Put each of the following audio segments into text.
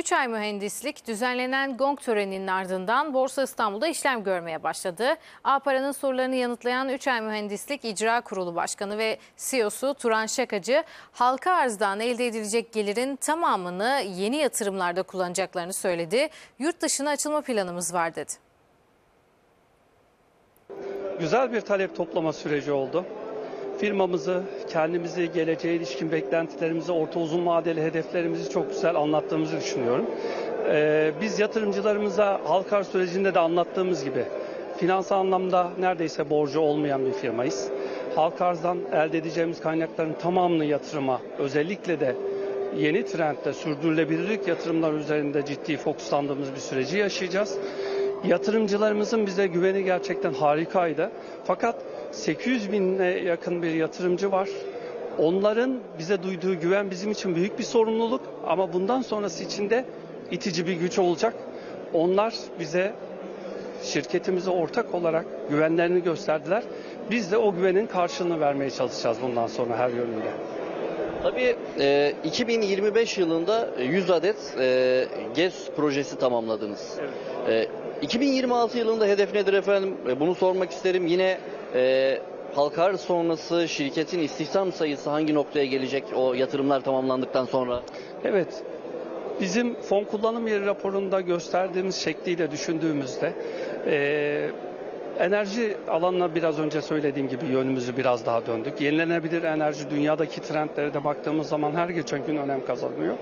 3 ay mühendislik düzenlenen gong töreninin ardından Borsa İstanbul'da işlem görmeye başladı. A-Para'nın sorularını yanıtlayan 3 ay mühendislik İcra Kurulu Başkanı ve CEO'su Turan Şakacı, halka arzdan elde edilecek gelirin tamamını yeni yatırımlarda kullanacaklarını söyledi. Yurt dışına açılma planımız var dedi. Güzel bir talep toplama süreci oldu. Firmamızı, kendimizi, geleceğe ilişkin beklentilerimizi, orta uzun vadeli hedeflerimizi çok güzel anlattığımızı düşünüyorum. Ee, biz yatırımcılarımıza halka arz sürecinde de anlattığımız gibi finansal anlamda neredeyse borcu olmayan bir firmayız. Halka arzdan elde edeceğimiz kaynakların tamamını yatırıma, özellikle de yeni trendde sürdürülebilirlik yatırımlar üzerinde ciddi fokuslandığımız bir süreci yaşayacağız. Yatırımcılarımızın bize güveni gerçekten harikaydı. Fakat 800 bine yakın bir yatırımcı var. Onların bize duyduğu güven bizim için büyük bir sorumluluk ama bundan sonrası için de itici bir güç olacak. Onlar bize şirketimize ortak olarak güvenlerini gösterdiler. Biz de o güvenin karşılığını vermeye çalışacağız bundan sonra her yönüyle. Tabii e, 2025 yılında 100 adet e, GES projesi tamamladınız. E, 2026 yılında hedef nedir efendim? E, bunu sormak isterim. Yine e, halka arz sonrası şirketin istihdam sayısı hangi noktaya gelecek o yatırımlar tamamlandıktan sonra? Evet. Bizim fon kullanım yeri raporunda gösterdiğimiz şekliyle düşündüğümüzde eee, enerji alanına biraz önce söylediğim gibi yönümüzü biraz daha döndük. Yenilenebilir enerji dünyadaki trendlere de baktığımız zaman her geçen gün önem kazanıyor.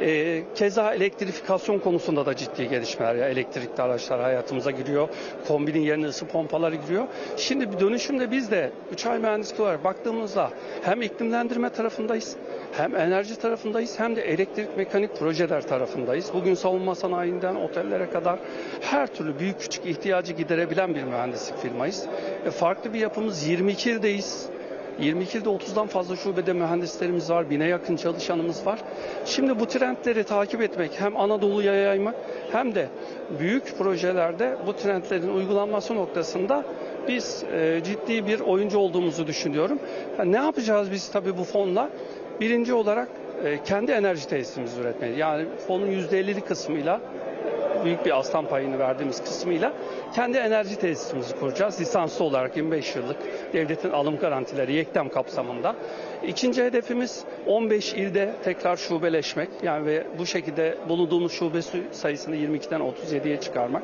Eee, keza elektrifikasyon konusunda da ciddi gelişmeler ya elektrikli araçlar hayatımıza giriyor. Kombinin yerine ısı pompaları giriyor. Şimdi bir dönüşümde biz de 3 ay mühendislik olarak baktığımızda hem iklimlendirme tarafındayız hem enerji tarafındayız hem de elektrik mekanik projeler tarafındayız. Bugün savunma sanayinden otellere kadar her türlü büyük küçük ihtiyacı giderebilen bir mühendislik firmayız. E, farklı bir yapımız 22 ildeyiz. 22 ilde 30'dan fazla şubede mühendislerimiz var, bine yakın çalışanımız var. Şimdi bu trendleri takip etmek hem Anadolu'ya yaymak hem de büyük projelerde bu trendlerin uygulanması noktasında biz e, ciddi bir oyuncu olduğumuzu düşünüyorum. Ha, ne yapacağız biz tabii bu fonla? Birinci olarak e, kendi enerji tesisimizi üretmeyi. Yani fonun %50'lik kısmıyla büyük bir aslan payını verdiğimiz kısmıyla kendi enerji tesisimizi kuracağız. Lisanslı olarak 25 yıllık devletin alım garantileri yektem kapsamında. İkinci hedefimiz 15 ilde tekrar şubeleşmek. Yani ve bu şekilde bulunduğumuz şube sayısını 22'den 37'ye çıkarmak.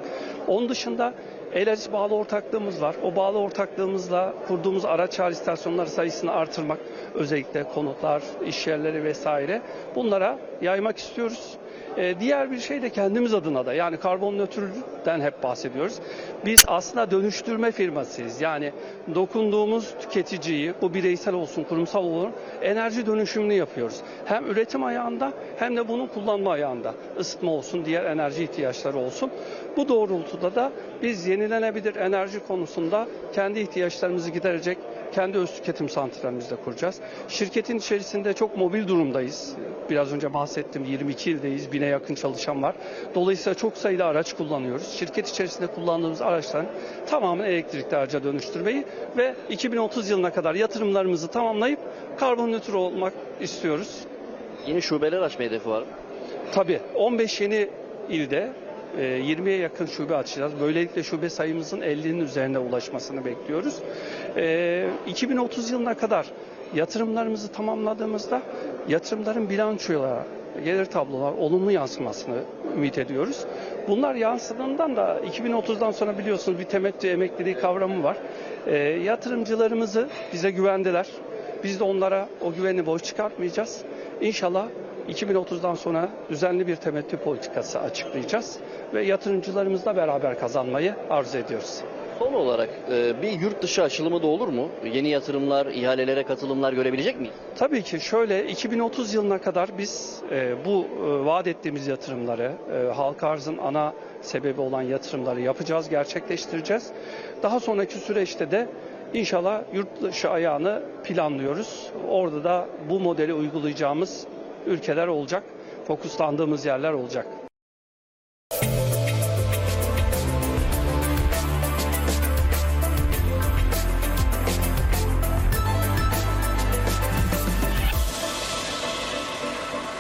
Onun dışında El bağlı ortaklığımız var. O bağlı ortaklığımızla kurduğumuz araç çağrı istasyonları sayısını artırmak, özellikle konutlar, iş yerleri vesaire bunlara yaymak istiyoruz. Ee, diğer bir şey de kendimiz adına da yani karbon nötrlükten hep bahsediyoruz. Biz aslında dönüştürme firmasıyız. Yani dokunduğumuz tüketiciyi, bu bireysel olsun, kurumsal olsun enerji dönüşümünü yapıyoruz. Hem üretim ayağında hem de bunun kullanma ayağında. Isıtma olsun, diğer enerji ihtiyaçları olsun. Bu doğrultuda da biz yenilenebilir enerji konusunda kendi ihtiyaçlarımızı giderecek kendi öz tüketim santralimizi de kuracağız. Şirketin içerisinde çok mobil durumdayız. Biraz önce bahsettim 22 ildeyiz, bine yakın çalışan var. Dolayısıyla çok sayıda araç kullanıyoruz. Şirket içerisinde kullandığımız araçların tamamını elektrikli araca dönüştürmeyi ve 2030 yılına kadar yatırımlarımızı tamamlayıp karbon nötr olmak istiyoruz. Yeni şubeler açma hedefi var. mı? Tabii 15 yeni ilde 20'ye yakın şube açacağız. Böylelikle şube sayımızın 50'nin üzerine ulaşmasını bekliyoruz. E, 2030 yılına kadar yatırımlarımızı tamamladığımızda yatırımların bilançoya, gelir tablolar olumlu yansımasını ümit ediyoruz. Bunlar yansıdığından da 2030'dan sonra biliyorsunuz bir temettü emekliliği kavramı var. E, yatırımcılarımızı bize güvendiler. Biz de onlara o güveni boş çıkartmayacağız. İnşallah 2030'dan sonra düzenli bir temettü politikası açıklayacağız ve yatırımcılarımızla beraber kazanmayı arzu ediyoruz. Son olarak e, bir yurt dışı açılımı da olur mu? Yeni yatırımlar, ihalelere katılımlar görebilecek miyiz? Tabii ki şöyle 2030 yılına kadar biz e, bu e, vaat ettiğimiz yatırımları, halka arzın ana sebebi olan yatırımları yapacağız, gerçekleştireceğiz. Daha sonraki süreçte de inşallah yurt dışı ayağını planlıyoruz. Orada da bu modeli uygulayacağımız ülkeler olacak, fokuslandığımız yerler olacak.